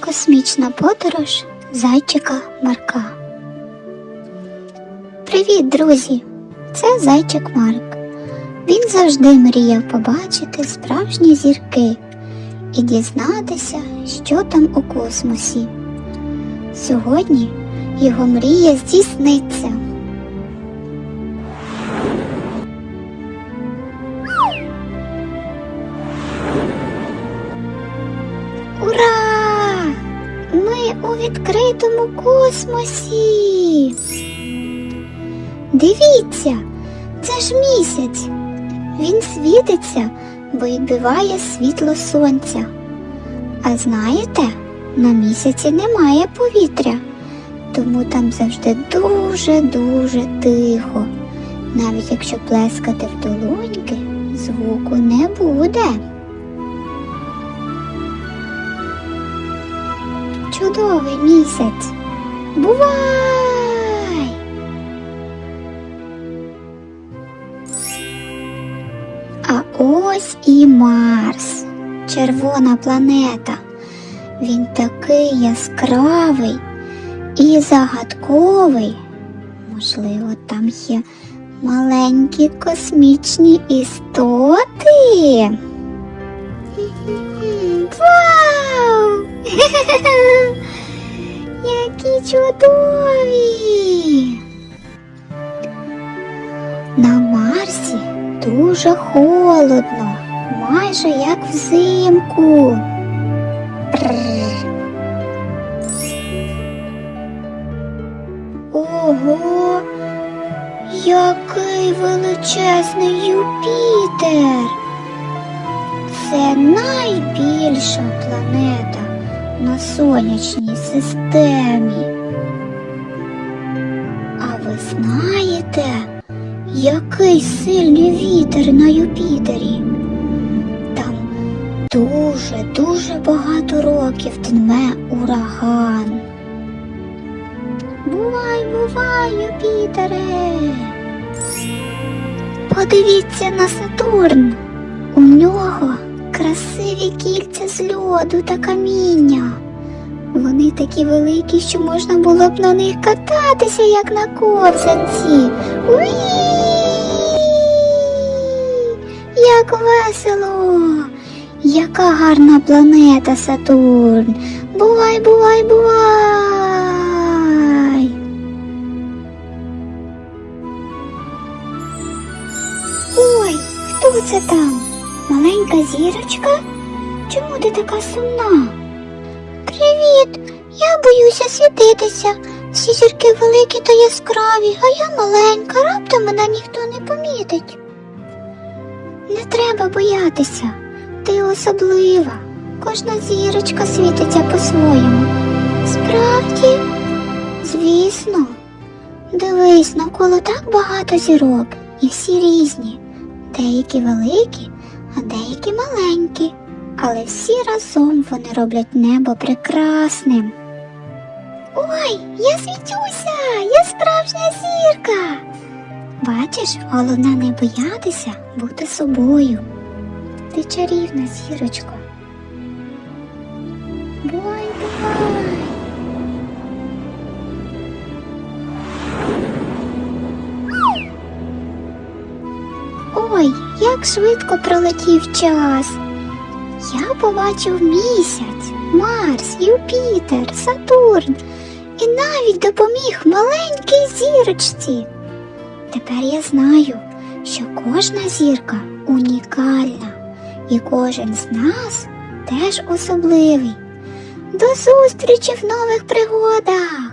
Космічна подорож зайчика Марка. Привіт, друзі! Це зайчик Марк. Він завжди мріяв побачити справжні зірки і дізнатися, що там у космосі. Сьогодні його мрія здійсниться. Відкритому космосі. Дивіться, це ж місяць. Він світиться, бо відбиває світло сонця. А знаєте, на місяці немає повітря, тому там завжди дуже-дуже тихо. Навіть якщо плескати в долоньки, звуку не буде. Чудовий місяць. Бувай! А ось і Марс, червона планета. Він такий яскравий і загадковий. Можливо, там є маленькі космічні істоти. Чудові! На Марсі дуже холодно, майже як взимку. Ого, який величезний Юпітер! Це найбільша планета на сонячній системі. Який сильний вітер на Юпітері? Там дуже-дуже багато років дме ураган. Бувай, бувай, Юпітере! Подивіться на Сатурн. У нього красиві кільця з льоду та каміння. Вони такі великі, що можна було б на них кататися, як на ковзанці. Уї! Як весело! Яка гарна планета Сатурн! Бувай, бувай, бувай! Ой, хто це там? Маленька зірочка? Чому ти така сумна? Привіт! Я боюся світитися. Всі зірки великі та яскраві, а я маленька, раптом мене ніхто не помітить. Не треба боятися, ти особлива. Кожна зірочка світиться по-своєму. Справді, звісно, дивись, навколо так багато зірок, і всі різні. Деякі великі, а деякі маленькі, але всі разом вони роблять небо прекрасним. Ой, я світюся, я справжня зірка. Бачиш, головне не боятися бути собою. Ти чарівна зірочко. Бувай, бувай. Ой, як швидко пролетів час. Я побачив місяць, Марс, Юпітер, Сатурн і навіть допоміг маленькій зірочці. Тепер я знаю, що кожна зірка унікальна, і кожен з нас теж особливий. До зустрічі в нових пригодах!